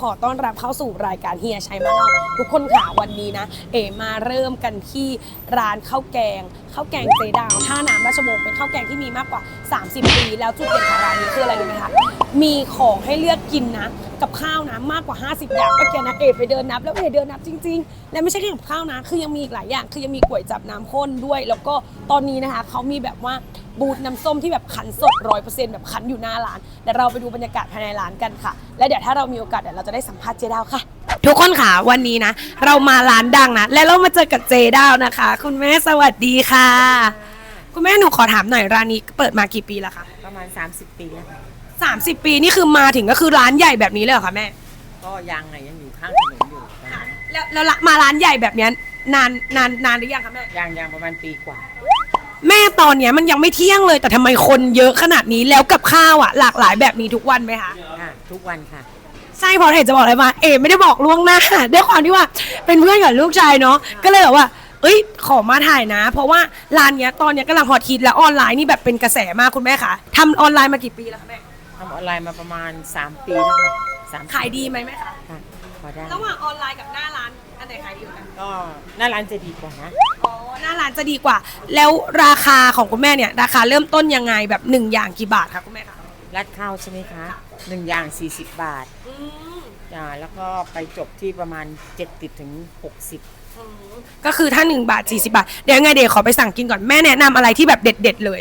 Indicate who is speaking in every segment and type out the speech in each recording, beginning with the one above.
Speaker 1: ขอต้อนรับเข้าสู่รายการเฮียชัยมาเล่าทุกคนค่ะวันนี้นะ เอมาเริ่มกันที่ร้านข้าวแกงข้าวแกงเจดาวท่าน้ำราชวงศ์เป็นข้าวแกงที่มีมากกว่า 30 ปี แล้วจุดเด่นของร้านนี้คืออะไรรู้ไหมคะมีของให้เลือกกินนะ กับข้าวนะมากกว่า 50 อย่างเมื่อกี้นะเอไปเดินนับ แล้วเอเดินนับจริง ๆ และไม่ใช่แค่กับข้าวนะ คือยังมีอีกหลายอย่าง คือยังมีก๋วยจับน้ำข้นด้วย แล้วก็ตอนนี้นะคะเขามีแบบว่า บูธน้ำส้มที่แบบขันสดร้อยเปอร์เซ็นต์แบบขันอยู่หน้าร้านเดี๋ยวเราไปดูบรรยากาศภายในร้านกันค่ะ และเดี๋ยวถ้าเรามีโอกาสเดี๋ยวเราจะได้สัมภาษณ์เจดาวค่ะ ทุกคนค่ะวันนี้นะ เรามาร้านดังนะ และเรามาเจอกับเจดาวนะคะ คุณแม่สวัสดีค่ะ คุณแม่หนูขอถามหน่อยร้านนี้เปิดมากี่ปีแล้วคะ
Speaker 2: ประมาณ 30 ปีแล้วค่ะ
Speaker 1: 30 ปีนี่คือมาถึงก็คือร้านใหญ่แบบนี้เลยเหรอคะแม่
Speaker 2: ก็ยังไงยังอยู่ข้างถนนอยู่ตอนนั้น
Speaker 1: แล้วแล้วละมาร้านใหญ่แบบเนี้ยนานนานนานหรือยังคะแม่
Speaker 2: ยังยังประมาณปีกว่า
Speaker 1: แม่ตอนเนี้ยมันยังไม่เที่ยงเลย แต่ทำไมคนเยอะขนาดนี้แล้วกับข้าวอะหลากหลายแบบนี้ทุกวันไหมคะ
Speaker 2: ค่ะทุกวันค่ะ
Speaker 1: ใช่เพราะเห็นจะบอกอะไรมาเอไม่ได้บอกล่วงหน้า ด้วยความที่ว่าเป็นเพื่อนกับลูกชายเนาะก็เลยแบบว่า เอ้ยขอมาถ่ายนะ เพราะว่าร้านเนี้ยตอนเนี้ยกำลังฮอตฮิตแล้วออนไลน์นี่แบบเป็นกระแสมากคุณแม่คะทำออนไลน์มากี่ปีแล้วคะแม่
Speaker 2: ทำออนไลน์มาประมาณ 3 ปีแล้วค่ะสาม
Speaker 1: ขายดีไหมแม่คะ
Speaker 2: ค่ะพอได้
Speaker 1: ระหว่างออนไลน์กับหน้าร้านอัน ไหนขายดีกว่ากัน
Speaker 2: ก็หน้าร้านจะดีกว่านะ
Speaker 1: อ๋อหน้าร้านจะดีกว่า แล้วราคาของคุณแม่เนี่ยราคาเริ่มต้นยังไงแบบหนึ่งอย่างกี่บาทคะคุณแม่คะ
Speaker 2: รัดข้าวใช่ไหมคะหนึ่งอย่าง 40 บาท
Speaker 1: อืม
Speaker 2: อ่าแล้วก็ไปจบที่ประมาณ 70ถึง60
Speaker 1: ก็คือถ้า1บาท40บาทเดี๋ยวยังไงเดี๋ยวขอไปสั่งกินก่อนแม่แนะนำอะไรที่แบบเด็ดๆเลย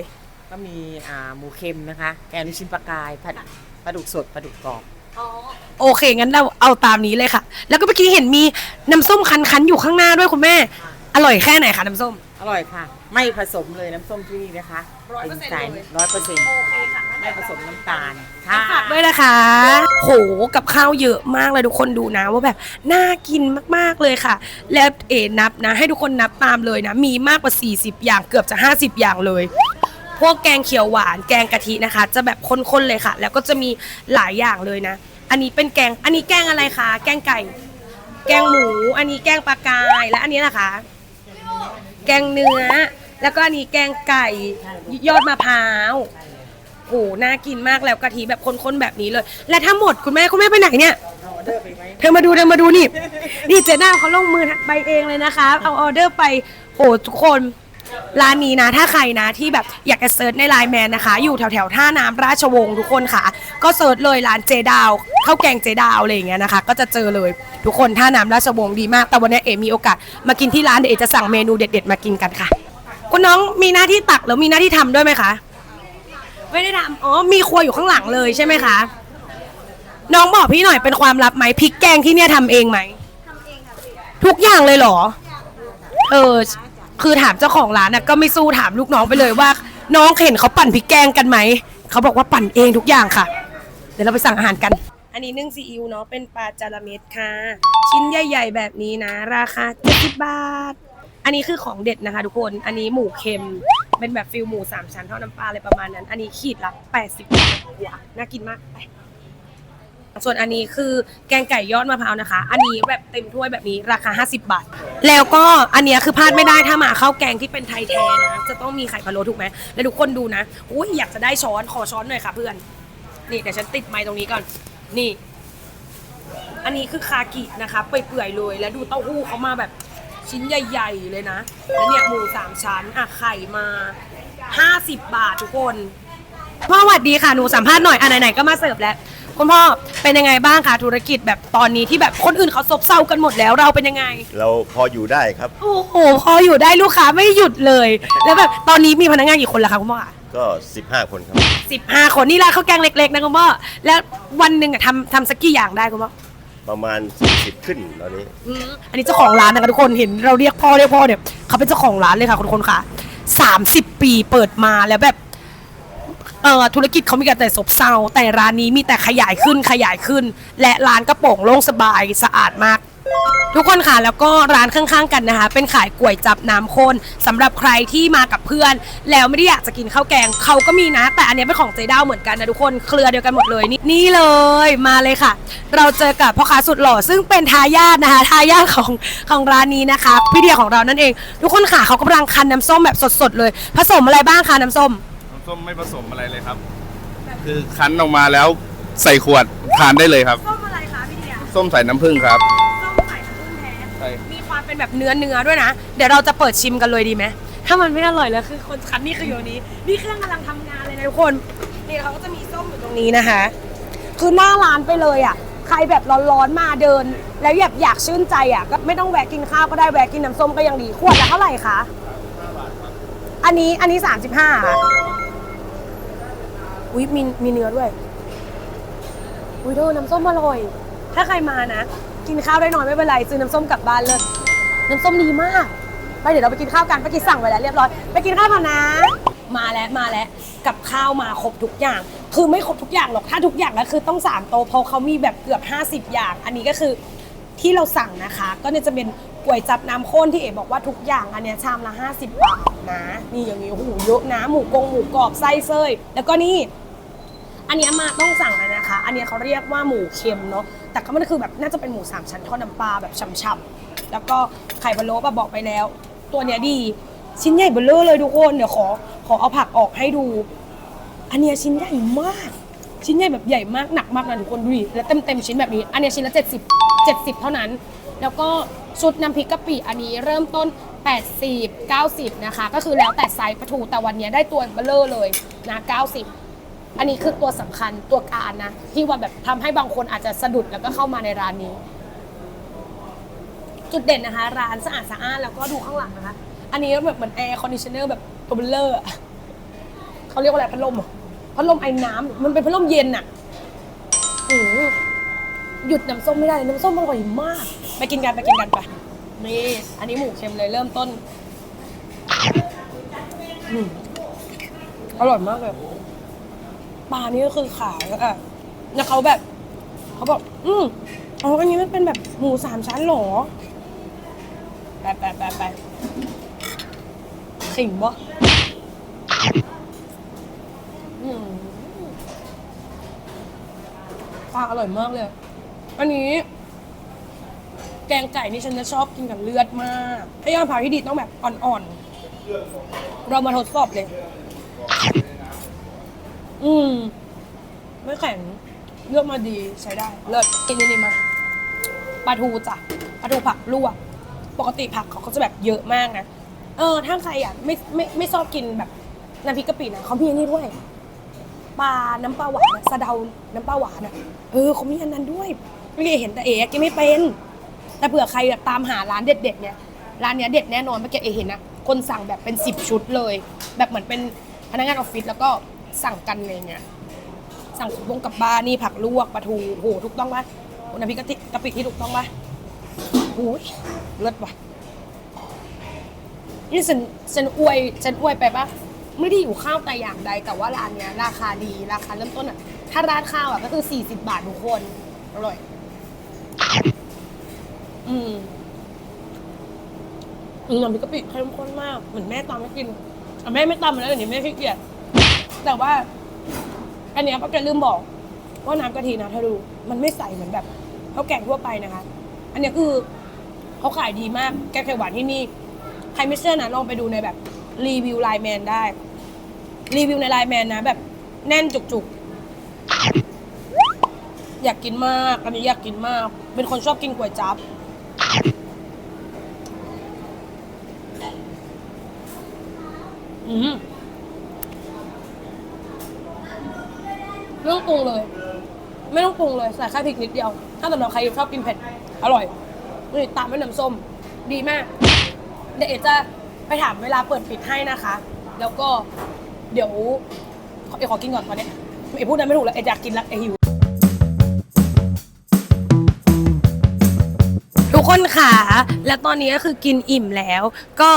Speaker 2: ก็มีอ่าหมูเค็มนะคะ แกงลูกชิ้นปลากายผัดปลาดุกสดปลาดุกกรอบ
Speaker 1: โอเคงั้นเราเอาตามนี้เลยค่ะ แล้วก็เมื่อกี้เห็นมีน้ำส้มคั้นๆอยู่ข้างหน้าด้วยคุณแม่ อร่อยแค่ไหนคะน้ำส้ม
Speaker 2: อร่อยค่ะ ไม่ผสมเลยน้ำส้มที่นี่นะคะ
Speaker 1: 100%
Speaker 2: เป็นสาย
Speaker 1: เลย
Speaker 2: ร้อยเปอร์เซ็นต์
Speaker 1: โอเคค่ะ
Speaker 2: ไม่ผสมน้ำตาลค่ะ
Speaker 1: ฝากด้วยนะคะ โห กับข้าวเยอะมากเลยทุกคนดูนะว่าแบบน่ากินมากๆเลยค่ะ แล้วเอ๋นับนะ ให้ทุกคนนับตามเลยนะ มีมากกว่า 40 อย่างเกือบจะ 50 อย่างเลย พวกแกงเขียวหวานแกงกะทินะคะ จะแบบข้นๆเลยค่ะ แล้วก็จะมีหลายอย่างเลยนะ อันนี้เป็นแกงอันนี้แกงอะไรคะแกงไก่ แกงหมู อันนี้แกงปลากายและอันนี้นะคะ แกงเนื้อ แล้วก็อันนี้แกงไก่ยอดมะพร้าวโอ้โหน่ากินมากแล้วกะทิแบบข้นๆแบบนี้เลย และถ้าหมดคุณแม่คุณแม่ไปไหนเนี่ยเธอมาดูเธอมาดูนี่นี่เจน่าเขาลงมือไปเองเลยนะคะ เอาออเดอร์ไปโอ้ทุกคน ร้านนี้นะถ้าใครนะที่แบบอยากจะเซิร์ชในไลน์แมนนะคะ อยู่แถวแถวๆท่าน้ำราชวงศ์ทุกคนค่ะ ก็เซิร์ชเลยร้านเจดาวข้าวแกงเจดาวอะไรอย่างเงี้ยนะคะ ก็จะเจอเลยทุกคนท่าน้ำราชวงศ์ดีมาก แต่วันนี้เอมีโอกาสมากินที่ร้านเดี๋ยวเอจะสั่งเมนูเด็ด ๆ มากินกันค่ะ คุณน้องมีหน้าที่ตักแล้วมีหน้าที่ทำด้วยไหมคะไม่ได้ทำอ๋อมีครัวอยู่ข้างหลังเลยใช่ไหมคะ น้องบอกพี่หน่อยเป็นความลับไหมพริกแกงที่เนี่ยทำเองไหมทำเองค่ะทุกอย่างเลยเหรอ เออ คือถามเจ้าของร้านน่ะก็ไม่สู้ถามลูกน้องไปเลยว่า น้องเห็นเขาปั่นพริกแกงกันไหม เขาบอกว่าปั่นเองทุกอย่างค่ะ เดี๋ยวเราไปสั่งอาหารกัน อันนี้นึ่งซีอิ๊วเนาะเป็นปลาจาระเม็ดค่ะ ชิ้นใหญ่ ๆ แบบนี้นะ ราคา70บาท อันนี้คือของเด็ดนะคะทุกคน อันนี้หมูเค็ม เป็นแบบฟิลหมูสามชั้นทอดน้ำปลาอะไรประมาณนั้น อันนี้ขีดละ80บาทว้าวน่ากินมากไป ส่วนอันนี้คือแกงไก่ยอดมะพร้าวนะคะ อันนี้แบบเต็มถ้วยแบบนี้ราคา 50 บาท แล้วก็อันเนี้ยคือพลาดไม่ได้ถ้ามาข้าวแกงที่เป็นไทยแท้นะจะต้องมีไข่พะโล้ถูกไหมแล้วทุกคนดูนะอุ้ยอยากจะได้ช้อนขอช้อนหน่อยค่ะเพื่อน นี่เดี๋ยวฉันติดไม้ตรงนี้ก่อน นี่ อันนี้คือคากินะคะเปื่อยๆเลยแล้วดูเต้าหู้เขามาแบบชิ้นใหญ่ ๆ เลยนะ แล้วเนี่ยหมูสามชั้นอะไข่มา 50 บาททุกคนพ่อสวัสดีค่ะ หนูสัมภาษณ์หน่อยอะไหนๆก็มาเสิร์ฟแล้ว คุณพ่อเป็นยังไงบ้างคะธุรกิจแบบตอนนี้ที่แบบคนอื่นเขาซบเซากันหมดแล้วเราเป็นยังไง
Speaker 3: เราพออยู่ได้ครับ
Speaker 1: โอ้โหพออยู่ได้ลูกค้าไม่หยุดเลย แล้วแบบตอนนี้มีพนักงานกี่คนแล้วคะคุณพ่อคะ
Speaker 3: ก็ 15 คนครับ
Speaker 1: สิบห้าคนนี่ร้านข้าวแกงเล็กๆนะคุณพ่อแล้ววันหนึ่งอะทำทำสักกี่อย่างได้คุณพ่อ
Speaker 3: ประมาณ 40 ขึ้นตอนนี้
Speaker 1: อืมอันนี้เจ้าของร้านนะคะทุกคนเห็นเราเรียกพ่อเรียกพ่อเนี่ยเขาเป็นเจ้าของร้านเลยค่ะคุณคนค่ะสามสิบปีเปิดมาแล้วแบบ เออธุรกิจเขามีแต่ซบเซาแต่ร้านนี้มีแต่ขยายขึ้นขยายขึ้น และร้านก็โปร่งโล่งสบายสะอาดมาก ทุกคนค่ะแล้วก็ร้านข้างๆกันนะคะ เป็นขายก๋วยจับน้ำข้นสำหรับใครที่มากับเพื่อน แล้วไม่ได้อยากจะกินข้าวแกงเขาก็มีนะ แต่อันเนี้ยเป็นของเจด้าเหมือนกันนะทุกคนเครือเดียวกันหมดเลยนี่นี่เลยมาเลยค่ะ เราเจอกับพ่อค้าสุดหล่อซึ่งเป็นทายาทนะคะทายาทของของร้านนี้นะคะพี่เดียของเรานั่นเอง ทุกคนค่ะเขากำลังคั้นน้ำส้มแบบสดๆเลย ผสมอะไรบ้างคะน้ำส้ม
Speaker 4: ส้มไม่ผสมอะไรเลยครับ คือคั้นออกมาแล้วใส่ขวดทานได้เลยครับ
Speaker 1: ส้มอะไรคะพี่เดีย
Speaker 4: ส้มสายน้ำผึ้งครับ
Speaker 1: ส้มสายน้ำผึ้งแท้
Speaker 4: ใช่
Speaker 1: มีความเป็นแบบเนื้อเนื้อด้วยนะ เดี๋ยวเราจะเปิดชิมกันเลยดีไหมถ้ามันไม่อร่อยแล้วคือคนคันนี่คืออยู่นี้นี่เครื่องกำลังทำงานเลยนะทุกคนนี่เขาก็จะมีส้มอยู่ตรงนี้นะคะ คือหน้าร้านไปเลยอะใครแบบร้อนๆมาเดิน แล้วอยากอยากชื่นใจอะก็ไม่ต้องแวะกินข้าวก็ได้แวะกินน้ำส้มก็ยังดีขวดละเท่าไหร่คะอันนี้อันนี้สามสิบห้า อุ้ยมีมีเนื้อด้วย อุ้ยเธอน้ำส้มอร่อย ถ้าใครมานะ กินข้าวได้น้อยไม่เป็นไรซื้อน้ำส้มกลับบ้านเลย น้ำส้มดีมาก ไปเดี๋ยวเราไปกินข้าวกันไปกินสั่งไว้แล้วเรียบร้อย ไปกินข้าวก่อนนะ มาแล้วมาแล้วกับข้าวมาครบทุกอย่าง คือไม่ครบทุกอย่างหรอกถ้าทุกอย่างแล้วคือต้องสามโตะเพราะเขามีแบบเกือบ 50 อย่าง อันนี้ก็คือที่เราสั่งนะคะ ก็เนี่ยจะเป็น ก๋วยจับน้ำข้นที่เอ๋บอกว่าทุกอย่างอันเนี้ยชามละ 50 บาทนะ นี่อย่างนี้โอ้โหเยอะนะ หมูกงหมูกรอบไส้เซยแล้วก็นี่ อันเนี้ยมาต้องสั่งเลยนะคะ อันเนี้ยเขาเรียกว่าหมูเค็มเนาะแต่ก็มันคือแบบน่าจะเป็นหมูสามชั้นทอดน้ำปลาแบบฉ่ำๆแล้วก็ไข่พะโล้ปะบอกไปแล้ว ตัวเนี้ยดีชิ้นใหญ่เบลเลอร์เลยทุกคนเดี๋ยวขอขอเอาผักออกให้ดู อันเนี้ยชิ้นใหญ่มาก ชิ้นใหญ่แบบใหญ่มากหนักมากนะทุกคนดูดิแล้วเต็มเต็มชิ้นแบบนี้ อันเนี้ยชิ้นละ 70 70 เท่านั้น แล้วก็ ชุดน้ำพริกกะปิอันนี้เริ่มต้น 80 90 นะคะ ก็คือแล้วแต่ไซส์ปลาทูแต่วันนี้ได้ตัวเบลเลอร์เลยนะ90 อันนี้คือตัวสำคัญตัวการนะ ที่ว่าแบบทำให้บางคนอาจจะสะดุดแล้วก็เข้ามาในร้านนี้ จุดเด่นนะคะ ร้านสะอาดสะอ้านแล้วก็ดูข้างหลังนะคะ อันนี้แบบเหมือนแอร์คอนดิชเนอร์แบบตัวเบลเลอร์เขาเรียกว่าอะไรพัดลมพัดลมไอ้น้ำมันเป็นพัดลมเย็นอะหยุดน้ำส้มไม่ได้น้ำส้มอร่อยมาก ไปกินกันไปกินกันไปนี่อันนี้หมูเค็มเลยเริ่มต้นอืมอร่อยมากเลยปลานี่ก็คือขายแล้วอะแล้วเขาแบบเขาบอก อืมอ๋ออันนี้มันเป็นแบบหมูสามชั้นเหรอไปไปไปไปขิงบ่อืมปลาอร่อยมากเลย อันนี้ แกงไก่นี่ฉันจะชอบกินกับเลือดมากถ้ยอดมะพร้าที่ดีต้องแบบอ่อนๆ เรามาทดสอบเลย อืม ไม่แข็ง เลือกมาดีใช้ได้ เลิศกินนี่นี่มาปลาทูจ้ะปลาทูผักลวก ปกติผักเขาก็จะแบบเยอะมากนะ เออ ถ้าใครอะไม่ไม่ไม่ชอบกินแบบน้ำพริกกะปินะเขามีอันนี้ด้วยปลา น้ำปลาหวานอะสะเดา น้ำปลาหวานอะเออเขามีอันนั้นด้วยไม่เคยเห็นแต่เอ๋กินไม่เป็น แต่เผื่อใครแบบตามหาร้านเด็ดๆเนี่ยร้านเนี้ยเด็ดแน่นอนเมื่อกี้เอเห็นนะคนสั่งแบบเป็นสิบชุดเลย แบบเหมือนเป็นพนักงานออฟฟิศแล้วก็สั่งกันอะไรเงี้ยสั่งวงกับบ้านนี่ผักลวกปลาทูโหถูกต้องปะน้ำพริกะทิกะปิที่ถูกต้องปะโอ้ยเลิศว่ะนี่ฉันฉันอวยฉันอวยไปปะไม่ได้อยู่ข้าวแต่อย่างใด แต่ว่าร้านเนี้ยราคาดีราคาเริ่มต้นอะถ้าร้านข้าวอะก็คือ40 บาททุกคนอร่อย อืมอืมน้ำพริกกะปิเข้มข้นมาก เหมือนแม่ตำให้กินอะแม่ไม่ตำมาแล้วเดี๋ยวนี้แม่ขี้เกียจแต่ว่า อันเนี้ยป้าแกลืมบอก ว่าน้ำกะทินะถ้าดู มันไม่ใสเหมือนแบบข้าวแกงทั่วไปนะคะ อันเนี้ยคือเขาขายดีมาก แกงเขียวหวานที่นี่ ใครไม่เชื่อนะลองไปดูในแบบ รีวิวไลน์แมนได้ รีวิวในไลน์แมนนะ แบบแน่นจุกๆ อยากกินมาก อันนี้อยากกินมาก เป็นคนชอบกินก๋วยจั๊บ อืมไม่ต้องปรุงเลย ไม่ต้องปรุงเลยใส่แค่พริกนิดเดียว ถ้าสำหรับใครชอบกินเผ็ด อร่อยนี่ตามด้วยน้ำส้ม ดีมาก เดี๋ยวเอจะไปถามเวลาเปิดปิดให้นะคะ แล้วก็เดี๋ยวขอเอขอกินก่อนตอนเนี้ยเอพูดได้ไม่ถูกแล้วเออยากกินแล้วเอหิว คนค่ะและตอนนี้ก็คือกินอิ่มแล้ว ก็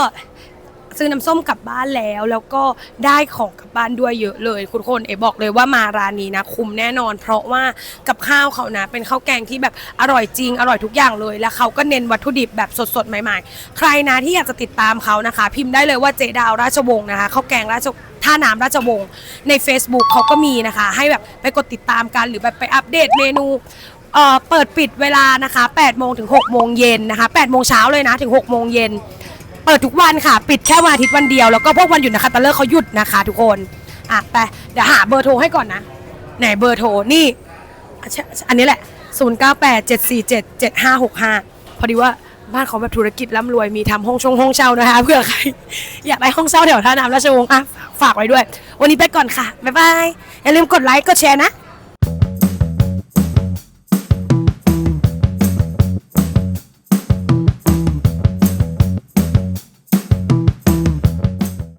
Speaker 1: ซื้อน้ำส้มกลับบ้านแล้ว แล้วก็ได้ของกลับบ้านด้วยเยอะเลยคุณคนเอ๋บอกเลยว่ามาร้านนี้นะคุ้มแน่นอน เพราะว่ากับข้าวเขานะเป็นข้าวแกงที่แบบอร่อยจริงอร่อยทุกอย่างเลย แล้วเขาก็เน้นวัตถุดิบแบบสดๆใหม่ ๆ ใครนะที่อยากจะติดตามเขานะคะ พิมพ์ได้เลยว่าเจดาวราชวงศ์นะคะข้าวแกงราชท่าน้ำราชวงศ์ใน Facebook เขาก็มีนะคะ ให้แบบไปกดติดตามกันหรือแบบไปอัปเดตเมนู เอ่อเปิดปิดเวลานะคะ8โมงถึง6โมงเย็นนะคะ8โมงเช้าเลยนะถึง6โมงเย็นเปิดทุกวันค่ะ ปิดแค่วันอาทิตย์วันเดียวแล้วก็พวกวันหยุดนะคะตะเลิกเขาหยุดนะคะ ทุกคนอะไปเดี๋ยวหาเบอร์โทรให้ก่อนนะไหนเบอร์โทรนี่อันนี้แหละ 0987477565 พอดีว่าบ้านเขาแบบธุรกิจร่ำรวยมีทำห้องชงห้องเช่านะคะเผื่อใครอยากได้ห้องเช่าแถวท่าน้ำราชวงศ์อะฝากไว้ด้วย วันนี้ไปก่อนค่ะ บ๊ายบาย อย่าลืมกดไลค์กดแชร์นะ